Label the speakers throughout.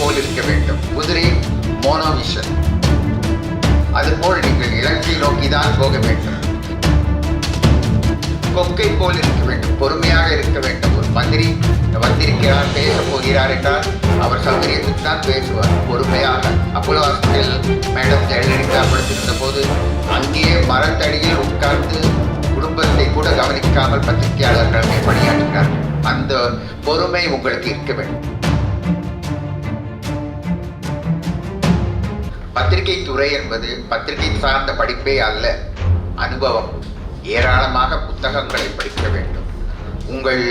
Speaker 1: போல் இருக்க வேண்டும். குதிரை மோனோவிஷன் அதுபோல் நீங்கள் இலக்கை நோக்கி தான் போக வேண்டும். கொக்கை போல் இருக்க வேண்டும். பொறுமையாக இருக்க வேண்டும். ஒரு மந்திரி வந்திருக்கிறார் பேச போகிறார் என்றால் அவர் சௌகரியத்துக்கு தான் பேசுவார். பொறுமையாக. அப்போலோ ஹாஸ்பிட்டல் மேடம் ஜெயலலிதா படுத்திருந்த போது அங்கேயே மரத்தடியில் உட்கார்ந்து குடும்பத்தை கூட கவனிக்காமல் பத்திரிகையாளர்களுமே பணியாற்றினார் அந்த பொறுமை உங்களுக்கு இருக்க வேண்டும். பத்திரிகை துறை என்பது பத்திரிகை சார்ந்த படிப்பே அல்ல. அனுபவம். ஏராளமாக புத்தகங்களை படிக்க வேண்டும். உங்கள்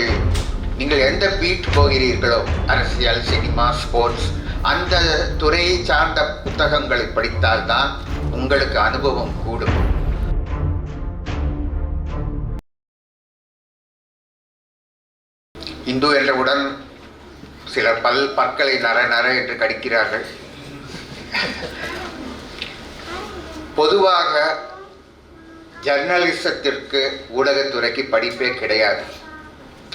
Speaker 1: நீங்கள் எந்த பீட் போகிறீர்களோ அரசியல் சினிமா ஸ்போர்ட்ஸ் அந்த துறையை சார்ந்த புத்தகங்களை படித்தால்தான் உங்களுக்கு அனுபவம் கூடும். இந்து என்றவுடன் சிலர் பல் பற்களை நர நர என்று கடிக்கிறார்கள். பொதுவாக ஜர்னலிசத்திற்கு ஊடகத்துறைக்கு படிப்பே கிடையாது.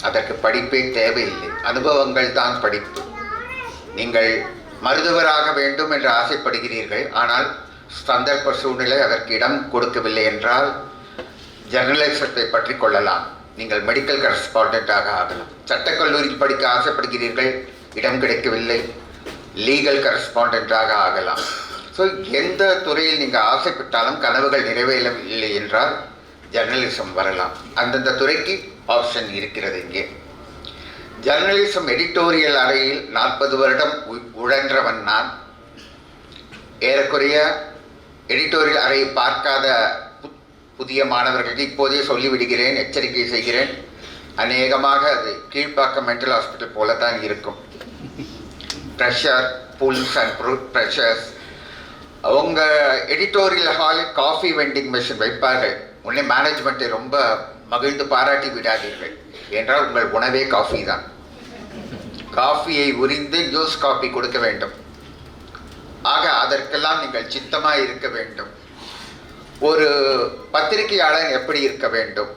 Speaker 1: அதற்கு படிப்பே தேவையில்லை. அனுபவங்கள் தான் படிப்பு. நீங்கள் மருத்துவராக வேண்டும் என்று ஆசைப்படுகிறீர்கள். ஆனால் சந்தர்ப்ப சூழ்நிலை அதற்கு இடம் கொடுக்கவில்லை என்றால் ஜர்னலிசத்தை பற்றி கொள்ளலாம். நீங்கள் மெடிக்கல் கரஸ்பாண்டண்ட்டாக ஆகலாம். சட்டக்கல்லூரியில் படிக்க ஆசைப்படுகிறீர்கள். இடம் கிடைக்கவில்லை. லீகல் கரஸ்பாண்டண்ட்டாக ஆகலாம். ஸோ எந்த துறையில் நீங்கள் ஆசைப்பட்டாலும் கனவுகள் நிறைவேறவில்லை என்றால் ஜர்னலிசம் வரலாம். அந்தந்த துறைக்கு ஆப்ஷன் இருக்கிறது இங்கே. ஜர்னலிசம் எடிட்டோரியல் அறையில் நாற்பது வருடம் உ- உழன்றவன் நான். ஏறக்குறைய எடிட்டோரியல் அறையை பார்க்காத புதிய மாணவர்களுக்கு இப்போதே சொல்லிவிடுகிறேன் எச்சரிக்கை செய்கிறேன். அநேகமாக அது கீழ்ப்பாக்கம் மென்டல் ஹாஸ்பிட்டல் போல தான் இருக்கும். ப்ரெஷர் புல்ஸ் அண்ட் ப்ரெஷர்ஸ் அவங்க எடிட்டோரியல் ஹாலில் காஃபி வெண்டிங் மெஷின் வைப்பார்கள். உன்னை மேனேஜ்மெண்ட்டை ரொம்ப மகிழ்ந்து பாராட்டி விடாதீர்கள். என்றால் உங்கள் உணவே காஃபி தான். காஃபியை உரிந்து ஜூஸ் காஃபி கொடுக்க வேண்டும். ஆக அதற்கெல்லாம் நீங்கள் சித்தமாக இருக்க வேண்டும். ஒரு பத்திரிகையாளர் எப்படி இருக்க வேண்டும்?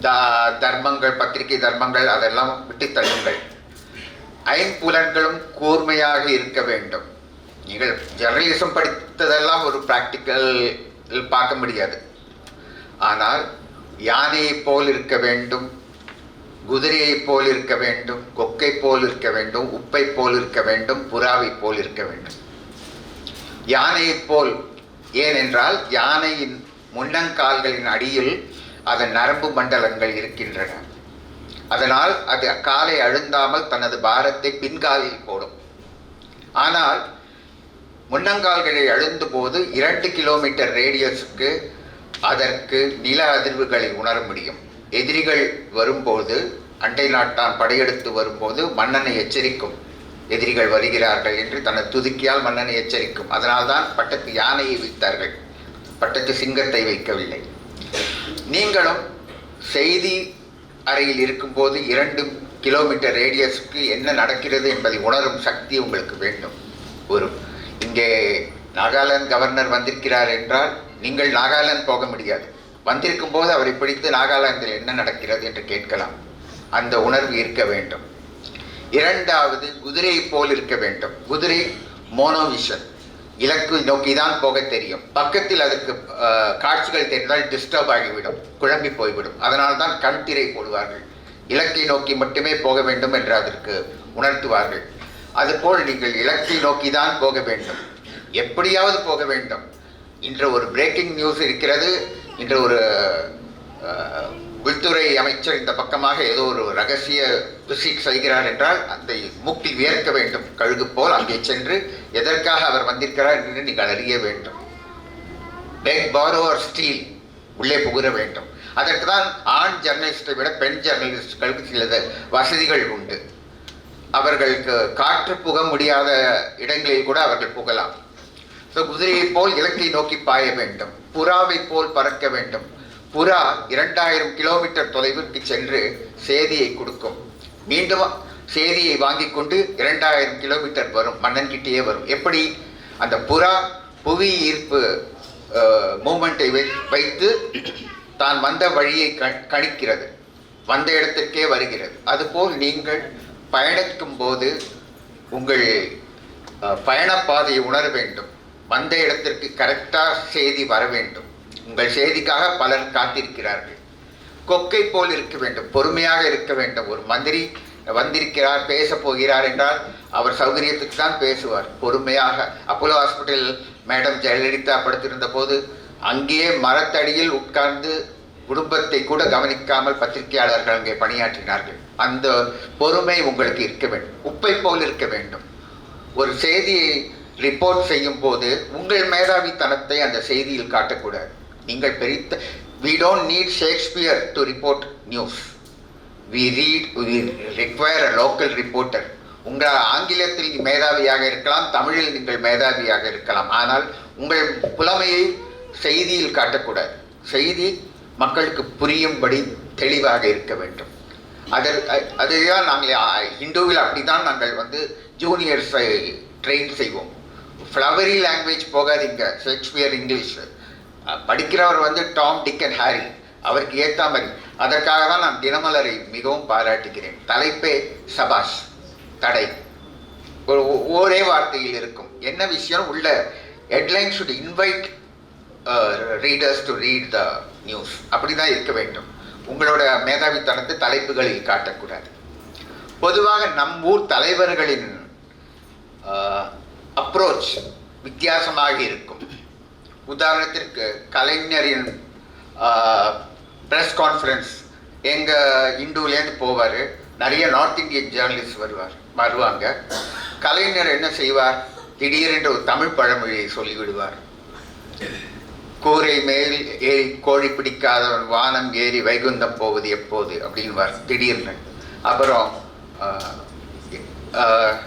Speaker 1: த- தர்மங்கள் பத்திரிகை தர்மங்கள் அதெல்லாம் விட்டு தள்ளுங்கள் ஐம்புலன்களும் கூர்மையாக இருக்க வேண்டும். நீங்கள் ஜெர்னலிசம் படித்ததெல்லாம் ஒரு ப்ராக்டிக்கல் பார்க்க முடியாது. ஆனால் யானையைப் போல் இருக்க வேண்டும் குதிரையைப் போல் இருக்க வேண்டும் கொக்கை போல் இருக்க வேண்டும் உப்பை போல் இருக்க வேண்டும் புறாவைப் போல் இருக்க வேண்டும். யானையைப் போல் ஏனென்றால் யானையின் முன்னங்கால்களின் அடியில் அதன் நரம்பு மண்டலங்கள் இருக்கின்றன. அதனால் அது காலை அழுந்தாமல் தனது பாரத்தை பின்காலில் போடும். ஆனால் முன்னங்கால்களை அழுந்த போது இரண்டு கிலோமீட்டர் ரேடியஸுக்கு அதற்கு நில அதிர்வுகளை உணர முடியும். எதிரிகள் வரும்போது அண்டை நாட்டான் படையெடுத்து வரும்போது மன்னனை எச்சரிக்கும். எதிரிகள் வருகிறார்கள் என்று தனது துதுக்கியால் மன்னனை எச்சரிக்கும். அதனால்தான் பட்டத்து யானையை வைத்தார்கள் பட்டத்து சிங்கத்தை வைக்கவில்லை. நீங்களும் செய்தி அறையில் இருக்கும்போது இரண்டு கிலோமீட்டர் ரேடியஸுக்கு என்ன நடக்கிறது என்பதை உணரும் சக்தி உங்களுக்கு வேண்டும். ஒரு இங்கே நாகாலாந்து கவர்னர் வந்திருக்கிறார் என்றால் நீங்கள் நாகாலாந்து போக முடியாது. வந்திருக்கும் போது அவரை பிடித்து நாகாலாந்தில் என்ன நடக்கிறது என்று கேட்கலாம். அந்த உணர்வு இருக்க வேண்டும். இரண்டாவது குதிரையைப் போல் இருக்க வேண்டும். குதிரை மோனோவிஷன் இலக்கு நோக்கி தான் போக தெரியும். பக்கத்தில் அதுக்கு காட்சிகள் தெரிந்தால் டிஸ்டர்ப் ஆகிவிடும். குழம்பி போய்விடும். அதனால் தான் கண் திரை போடுவார்கள். இலக்கை நோக்கி மட்டுமே போக வேண்டும் என்று அதற்கு உணர்த்துவார்கள். அதுபோல் நீங்கள் இலக்கை நோக்கி தான் போக வேண்டும். எப்படியாவது போக வேண்டும். இன்று ஒரு பிரேக்கிங் நியூஸ் இருக்கிறது. இன்று ஒரு உள்துறை அமைச்சர் இந்த பக்கமாக ஏதோ ஒரு ரகசிய விசிட் செய்கிறார் என்றால் அந்த மூக்கில் வியர்க்க வேண்டும். கழுகு போல் அங்கே சென்று எதற்காக அவர் வந்திருக்கிறார் என்று நீங்கள் அறிய வேண்டும். பேக் பாரோவர் ஸ்டீல் உள்ளே புகுர வேண்டும். அதற்கு தான் ஆண் ஜர்னலிஸ்ட்டை விட பெண் ஜர்னலிஸ்ட்களுக்கு சில வசதிகள் உண்டு. அவர்களுக்கு காற்று புக முடியாத இடங்களில் கூட அவர்கள் புகலாம். ஸோ குதிரையைப் போல் இலக்கை நோக்கி பாய வேண்டும். புறாவைப் போல் பறக்க வேண்டும். புறா இரண்டாயிரம் கிலோமீட்டர் தொலைவிற்கு சென்று சேதியை கொடுக்கும். மீண்டும் சேதியை வாங்கிக் கொண்டு இரண்டாயிரம் கிலோமீட்டர் வரும் மன்னன்கிட்டேயே வரும். எப்படி? அந்த புறா புவி ஈர்ப்பு மூமெண்ட்டை வைத்து தான் வந்த வழியை க- கணிக்கிறது. வந்த இடத்திற்கே வருகிறது. அதுபோல் நீங்கள் பயணிக்கும் போது உங்கள் பயணப்பாதையை உணர வேண்டும். வந்த இடத்திற்கு கரெக்டாக செய்தி வர வேண்டும். உங்கள் செய்திக்காக பலர் காத்திருக்கிறார்கள். கொக்கை போல் இருக்க வேண்டும். பொறுமையாக இருக்க வேண்டும். ஒரு மந்திரி வந்திருக்கிறார் பேச போகிறார் என்றால் அவர் சௌகரியத்துக்கு தான் பேசுவார். பொறுமையாக. அப்போலோ ஹாஸ்பிட்டல் மேடம் ஜெயலலிதா படுத்திருந்த போது அங்கேயே மரத்தடியில் உட்கார்ந்து குடும்பத்தை கூட கவனிக்காமல் பத்திரிகையாளர்கள் அங்கே பணியாற்றினார்கள். அந்த பொறுமை உங்களுக்கு இருக்க வேண்டும். உப்பை போல் இருக்க வேண்டும். ஒரு செய்தியை ரிப்போர்ட் செய்யும் போது உங்கள் மேதாவித்தனத்தை அந்த செய்தியில் காட்டக்கூடாது. நீங்கள் பெரித்த we don't need Shakespeare to report news we read we require a local reporter உங்கள் ஆங்கிலத்தில் மேதாவியாக இருக்கலாம் தமிழில் நீங்கள் மேதாவியாக இருக்கலாம். ஆனால் உங்கள் புலமையை செய்தியில் காட்டக்கூடாது. செய்தி மக்களுக்கு புரியும்படி தெளிவாக இருக்க வேண்டும். அதர் அதுதான் நாங்கள் ஹிந்துவில் அப்படி தான் நாங்கள் வந்து ஜூனியர்ஸை ட்ரெயின் செய்வோம். ஃப்ளவரி லாங்குவேஜ் போகாதீங்க ஷேக்ஸ்பியர் இங்கிலீஷ் படிக்கிறவர் வந்து டாம் டிக் அண்ட் ஹாரி அவருக்கு ஏற்ற மாதிரி. அதற்காக தான் நான் தினமலரை மிகவும் பாராட்டுகிறேன். தலைப்பே சபாஷ் தடை. ஒரு ஒ- ஒரே வார்த்தையில் இருக்கும். என்ன விஷயம்? உள்ள headline should invite readers to read the news அப்படி தான் இருக்க வேண்டும். உங்களோட மேதாவித்தனத்தை தலைப்புகளில் காட்டக்கூடாது. பொதுவாக நம் ஊர் தலைவர்களின் அப்ரோச் வித்தியாசமாக இருக்கும். உதாரணத்திற்கு கலைஞரின் ப்ரெஸ் கான்ஃபரன்ஸ் எங்கள் இந்துலேருந்து போவார் நிறைய நார்த் இந்தியன் ஜேர்னலிஸ்ட் வருவார் வருவாங்க. கலைஞர் என்ன செய்வார்? திடீரென்று ஒரு தமிழ் பழமொழியை சொல்லிவிடுவார். கூரை மேல் ஏறி கோழி பிடிக்காதவன் வானம் ஏறி வைகுந்தம் போவது எப்போது? அப்படின்னு திடீர்னு. அப்புறம்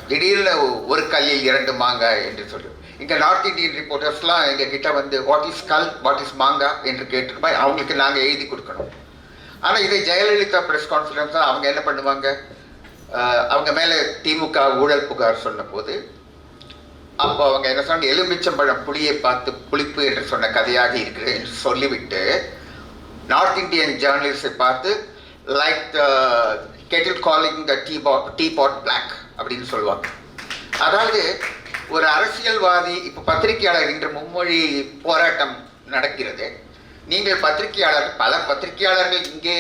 Speaker 1: திடீர்னு ஒரு கல்லில் இரண்டு மாங்காய் என்று சொல்லி இங்கே நார்த் இந்தியன் ரிப்போர்ட்டர்ஸ்லாம் எங்கள் கிட்ட வந்து வாட் இஸ் கல் வாட் இஸ் மாங்கா? என்று கேட்டிருப்பா அவங்களுக்கு நாங்கள் எழுதி கொடுக்கணும். ஆனால் இதை ஜெயலலிதா ப்ரெஸ் கான்ஃபரன்ஸ் அவங்க என்ன பண்ணுவாங்க? அவங்க மேலே திமுக ஊழல் புகார் சொன்னபோது அப்போ அவங்க என்ன சொன்ன எலுமிச்சம்பழம் புளியை பார்த்து புளிப்பு என்று சொன்ன கதையாக இருக்குது என்று சொல்லிவிட்டு நார்த் இந்தியன் ஜேர்னலிஸ்டை பார்த்து like kettle calling the teapot teapot black அப்படின்னு சொல்லுவாங்க. அதாவது ஒரு அரசியல்வாதி இப்போ பத்திரிகையாளர் இன்று மும்மொழி போராட்டம் நடக்கிறது. நீங்கள் பத்திரிகையாளர் பல பத்திரிகையாளர்கள் இங்கே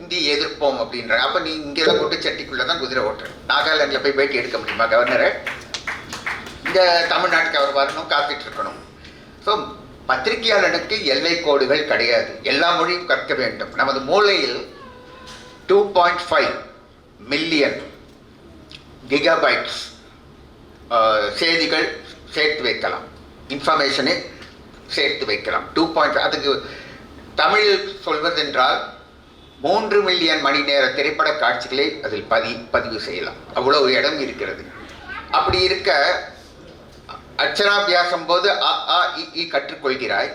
Speaker 1: இந்தி எதிர்ப்போம் அப்படின்றாங்க. அப்போ நீ இங்கே தான் கொண்டு சட்டிக்குள்ளே தான் குதிரை ஓட்டுறேன் நாகாலாண்டில் போய் பேட்டி எடுக்க முடியுமா கவர்னரை? இந்த தமிழ்நாட்டுக்கு அவர் வரணும் காத்துட்டு இருக்கணும். ஸோ பத்திரிகையாளனுக்கு எல்லை கோடுகள் கிடையாது. எல்லா மொழியும் கற்க வேண்டும். நமது மூளையில் two point five million gigabytes செய்திகள் சேர்த்து வைக்கலாம். இன்ஃபர்மேஷனை சேர்த்து வைக்கலாம். டூ பாயிண்ட் அதுக்கு தமிழில் சொல்வதென்றால் மூன்று மில்லியன் மணி நேர திரைப்பட காட்சிகளை அதில் பதி பதிவு செய்யலாம். அவ்வளோ இடம் இருக்கிறது. அப்படி இருக்க அக்ஷராபியாசம் போது அ ஆ இ கற்றுக்கொள்கிறாய்.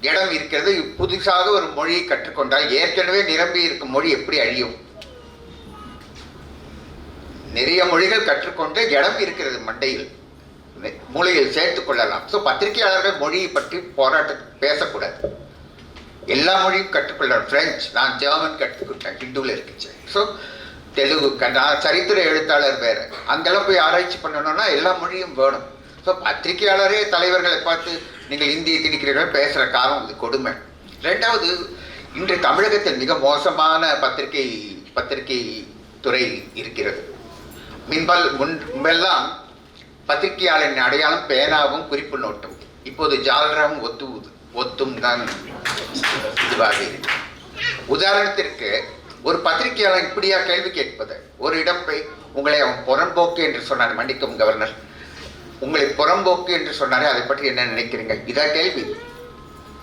Speaker 1: இடம் இருக்கிறது புதுசாக ஒரு மொழியை கற்றுக்கொண்டால் ஏற்கனவே நிரம்பி இருக்கும் மொழி எப்படி அழியும்? நிறைய மொழிகள் கற்றுக்கொண்டு இடம் இருக்கிறது மண்டையில் மூளையில் சேர்த்துக் கொள்ளலாம். ஸோ பத்திரிகையாளர்கள் மொழியை பற்றி போராட்ட பேசக்கூடாது. எல்லா மொழியும் கற்றுக்கொள்ளலாம். பிரெஞ்சு நான் ஜெர்மன் கற்றுக்கொண்டேன் ஹிந்துவில் இருக்குச்சு ஸோ தெலுங்கு நான் சரித்திர எழுத்தாளர் வேறு. அங்கெல்லாம் போய் ஆராய்ச்சி பண்ணணும்னா எல்லா மொழியும் வேணும். ஸோ பத்திரிகையாளரே தலைவர்களை பார்த்து நீங்கள் இந்தியை திணிக்கிறீர்கள் பேசுகிற காலம் இது கொடுமை. ரெண்டாவது இன்று தமிழகத்தில் மிக மோசமான பத்திரிகை பத்திரிகை துறை இருக்கிறது. மின்பல் முன் முன்பெல்லாம் பத்திரிகையாளரின் அடையாளம் பேனாவும் குறிப்பு நோட்டும். இப்போது ஜாலராவும் ஒத்து ஒத்தும் தான் இதுவாக இருக்கு. உதாரணத்திற்கு ஒரு பத்திரிகையாளன் இப்படியா கேள்வி கேட்பது? ஒரு இடம் போய் உங்களை அவன் புறம்போக்கு என்று சொன்னார். மன்னிக்கும் கவர்னர். உங்களை புறம்போக்கு என்று சொன்னாரே அதை பற்றி என்ன நினைக்கிறீங்க இதான் கேள்வி.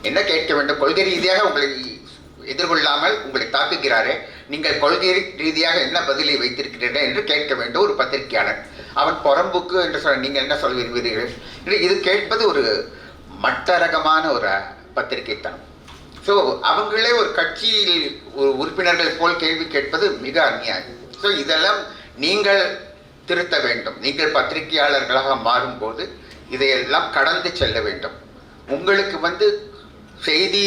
Speaker 1: என்ன கேட்க வேண்டும்? கொள்கை ரீதியாக உங்களை எதிர்கொள்ளாமல் உங்களை தாக்குகிறாரே நீங்கள் கொள்கை ரீதியாக என்ன பதிலை வைத்திருக்கிறீர்கள் என்று கேட்க வேண்டும் ஒரு பத்திரிகையாளர். அவன் புறம்புக்கு என்று சொல்ல நீங்கள் என்ன சொல்ல விரும்புகிறீர்கள் இது இது கேட்பது ஒரு மட்டரகமான ஒரு பத்திரிகைத்தனம். ஸோ அவங்களே ஒரு கட்சியில் ஒரு உறுப்பினர்களை போல் கேள்வி கேட்பது மிக அநியாயம். ஸோ இதெல்லாம் நீங்கள் திருத்த வேண்டும். நீங்கள் பத்திரிகையாளர்களாக மாறும்போது இதையெல்லாம் கடந்து செல்ல வேண்டும். உங்களுக்கு வந்து செய்தி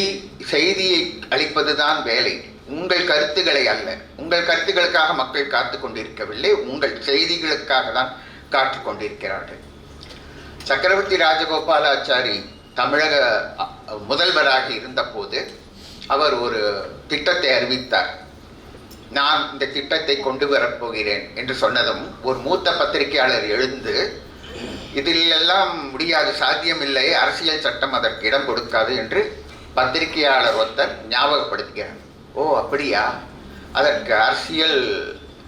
Speaker 1: செய்தியை அளிப்பது தான் வேலை. உங்கள் கருத்துக்களை அல்ல. உங்கள் கருத்துக்களுக்காக மக்கள் காத்து கொண்டிருக்கவில்லை. உங்கள் செய்திகளுக்காக தான் காத்து கொண்டிருக்கிறார்கள். சக்கரவர்த்தி ராஜகோபாலாச்சாரி தமிழக முதல்வராக இருந்தபோது அவர் ஒரு திட்டத்தை அறிவித்தார். நான் இந்த திட்டத்தை கொண்டு வரப்போகிறேன் என்று சொன்னதும் ஒரு மூத்த பத்திரிகையாளர் எழுந்து இதில் எல்லாம் முடியாது சாத்தியமில்லை அரசியல் சட்டம் அதற்கு இடம் கொடுக்காது என்று பத்திரிகையாளர் ஒருத்தர் ஞாபகப்படுத்துகிறார். ஓ அப்படியா? அதற்கு அரசியல்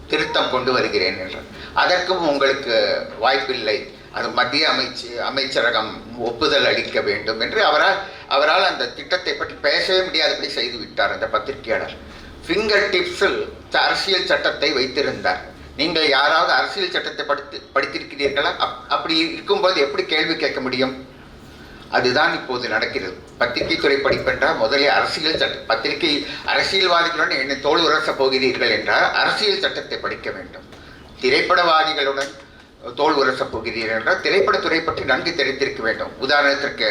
Speaker 1: திருத்தம் கொண்டு வருகிறேன் என்றார். அதற்கும் உங்களுக்கு வாய்ப்பில்லை. அது மத்திய அமைச்சு அமைச்சரகம் ஒப்புதல் அளிக்க வேண்டும் என்று அவரால் அவரால் அந்த திட்டத்தை பற்றி பேசவே முடியாதபடி செய்து விட்டார் அந்த பத்திரிகையாளர். ஃபிங்கர் டிப்ஸில் அரசியல் சட்டத்தை வைத்திருந்தார். நீங்கள் யாராவது அரசியல் சட்டத்தை படித்து படித்திருக்கிறீர்களா? அப் அப்படி இருக்கும்போது எப்படி கேள்வி கேட்க முடியும்? அதுதான் இப்போது நடக்கிறது. பத்திரிகை துறை படிப்பென்றால் முதலில் அரசியல் சட்ட பத்திரிகை அரசியல்வாதிகளுடன் என்னை தோல் உரச போகிறீர்கள் என்றால் அரசியல் சட்டத்தை படிக்க வேண்டும். திரைப்படவாதிகளுடன் தோல் உரசப் போகிறீர்கள் என்றால் திரைப்படத்துறை பற்றி நன்கு தெரிந்திருக்க வேண்டும். உதாரணத்திற்கு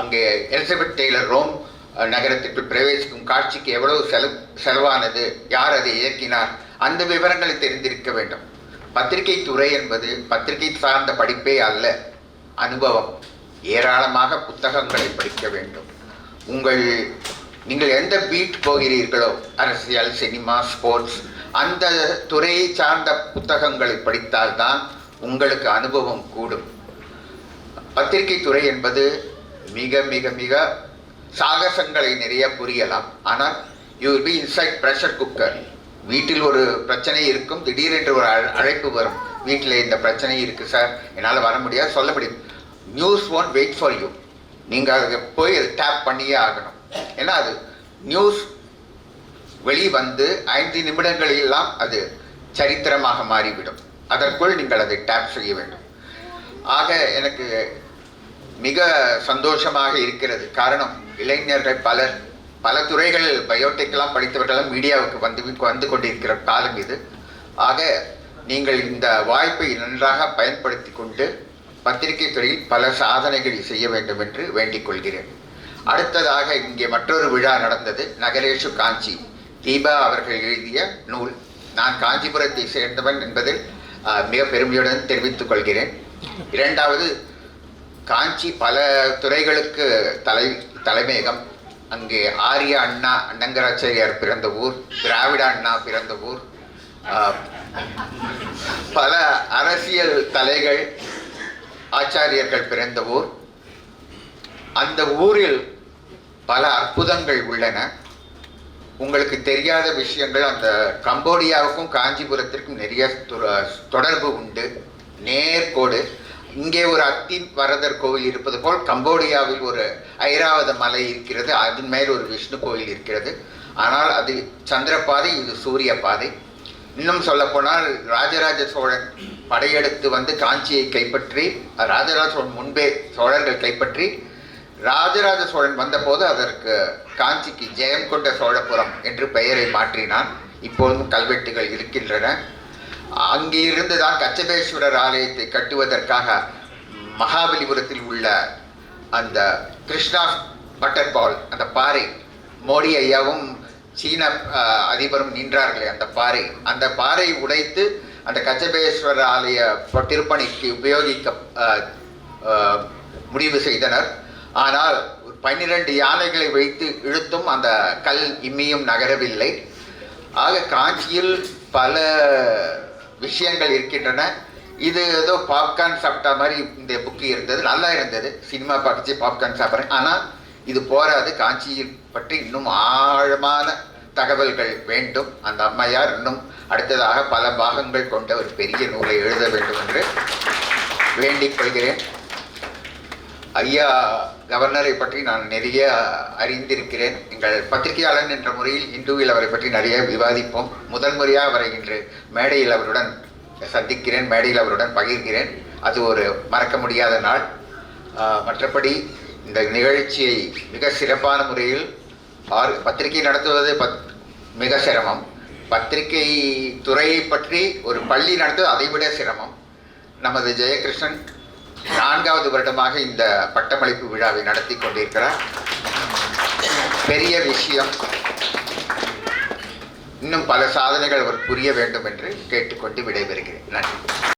Speaker 1: அங்கே எலிசபெத் டெய்லர் ரோம் நகரத்திற்கு நகரத்திற்குள் பிரவேசிக்கும் காட்சிக்கு எவ்வளவு செலவு செலவானது யார் அதை இயக்கினார் அந்த விவரங்களை தெரிந்திருக்க வேண்டும். பத்திரிகை துறை என்பது பத்திரிகை சார்ந்த படிப்பே அல்ல அனுபவம். ஏராளமாக புத்தகங்களை படிக்க வேண்டும். உங்கள் நீங்கள் எந்த பீட் போகிறீர்களோ அரசியல் சினிமா ஸ்போர்ட்ஸ் அந்த துறையை சார்ந்த புத்தகங்களை படித்தால்தான் உங்களுக்கு அனுபவம் கூடும். பத்திரிகை துறை என்பது மிக மிக மிக சாகசங்களை நிறைய புரியலாம். ஆனால் you will be inside pressure cooker வீட்டில் ஒரு பிரச்சனை இருக்கும் திடீரென்று ஒரு அழ- அழைப்பு வரும். வீட்டில் இந்த பிரச்சனை இருக்குது சார் என்னால் வர முடியாது சொல்ல முடியும் news won't wait for you நீங்கள் அதை போய் அதை டேப் பண்ணியே ஆகணும். ஏன்னா அது நியூஸ் வெளி வந்து ஐந்து நிமிடங்களெல்லாம் அது சரித்திரமாக மாறிவிடும். அதற்குள் நீங்கள் அதை டேப் செய்ய வேண்டும். ஆக எனக்கு மிக சந்தோஷமாக இருக்கிறது. காரணம் இளைஞர்கள் பலர் பல துறைகள் பயோடெக்லாம் படித்தவர்களெல்லாம் மீடியாவுக்கு வந்து வந்து கொண்டிருக்கிற காலம் இது. ஆக நீங்கள் இந்த வாய்ப்பை நன்றாக பயன்படுத்தி கொண்டு பத்திரிகை துறையில் பல சாதனைகளை செய்ய வேண்டும் என்று வேண்டிக் கொள்கிறேன். அடுத்ததாக இங்கே மற்றொரு விழா நடந்தது. நகரேஷு காஞ்சி. தீபா அவர்கள் எழுதிய நூல். நான் காஞ்சிபுரத்தை சேர்ந்தவன் என்பதில் மிக பெருமையுடன் தெரிவித்துக் கொள்கிறேன். இரண்டாவது காஞ்சி பல துறைகளுக்கு தலை தலைமையகம். அங்கே ஆரிய அண்ணா அண்ணங்கராச்சாரியார் பிறந்த ஊர் திராவிட அண்ணா பிறந்த ஊர். பல அரசியல் தலைகள் ஆச்சாரியர்கள் பிறந்த ஊர். அந்த ஊரில் பல அற்புதங்கள் உள்ளன. உங்களுக்கு தெரியாத விஷயங்கள் அந்த கம்போடியாவுக்கும் காஞ்சிபுரத்திற்கும் நிறைய தொடர்பு உண்டு. நேர்கோடு. இங்கே ஒரு அத்தி வரதர் கோவில் இருப்பது போல் கம்போடியாவில் ஒரு ஐராவத மலை இருக்கிறது. அதன் மேல் ஒரு விஷ்ணு கோவில் இருக்கிறது. ஆனால் அது சந்திரபாதை இது சூரிய பாதை இன்னும் சொல்லப்போனால் ராஜராஜ சோழன் படையெடுத்து வந்து காஞ்சியை கைப்பற்றி ராஜராஜ சோழன் முன்பே சோழர்கள் கைப்பற்றி ராஜராஜ சோழன் வந்தபோது அதற்கு காஞ்சிக்கு ஜெயம் கொண்ட சோழபுரம் என்று பெயரை மாற்றினான். இப்போதும் கல்வெட்டுகள் இருக்கின்றன. அங்கிருந்து தான் கச்சபேஸ்வரர் ஆலயத்தை கட்டுவதற்காக மகாபலிபுரத்தில் உள்ள அந்த கிருஷ்ணா பட்டர் பால் அந்த பாறை மோடி ஐயாவும் சீன அதிபரும் நின்றார்களே அந்த பாறை. அந்த பாறை உடைத்து அந்த கச்சபேஸ்வரர் ஆலய திருப்பணிக்கு உபயோகிக்க முடிவு செய்தனர். ஆனால் பன்னிரண்டு யானைகளை வைத்து இழுத்தும் அந்த கல் இம்மியும் நகரவில்லை. ஆக காஞ்சியில் பல விஷயங்கள் இருக்கின்றன. இது ஏதோ பாப்கார்ன் சாப்பிட்டா மாதிரி இந்த புக்கு இருந்தது. நல்லா இருந்தது. சினிமா பார்த்துச்சு பாப்கார்ன் சாப்பிட்றேன். ஆனால் இது போராது. காஞ்சியை பற்றி இன்னும் ஆழமான தகவல்கள் வேண்டும். அந்த அம்மையார் இன்னும் அடுத்ததாக பல பாகங்கள் கொண்ட ஒரு பெரிய நூலை எழுத வேண்டும் என்று வேண்டிக் கொள்கிறேன். ஐயா கவர்னரை பற்றி நான் நிறைய அறிந்திருக்கிறேன். எங்கள் பத்திரிகையாளன் என்ற முறையில் இந்துவில் அவரை பற்றி நிறைய விவாதிப்போம். முதல் முறையாக அவரை இன்று மேடையில் அவருடன் சந்திக்கிறேன் மேடையில் அவருடன் பகிர்கிறேன். அது ஒரு மறக்க முடியாத நாள். மற்றபடி இந்த நிகழ்ச்சியை மிக சிறப்பான முறையில் ஆர் பத்திரிகை நடத்துவது பத் மிக சிரமம். பத்திரிகை துறையை பற்றி ஒரு பள்ளி நடத்துவது அதைவிட சிரமம். நமது ஜெயகிருஷ்ணன் நான்காவது வருடமாக இந்த பட்டமளிப்பு விழாவை நடத்தி கொண்டிருக்கிறார். பெரிய விஷயம் இன்னும் பல சாதனைகள் அவர் புரிய வேண்டும் என்று கேட்டுக்கொண்டு விடைபெறுகிறேன். நன்றி.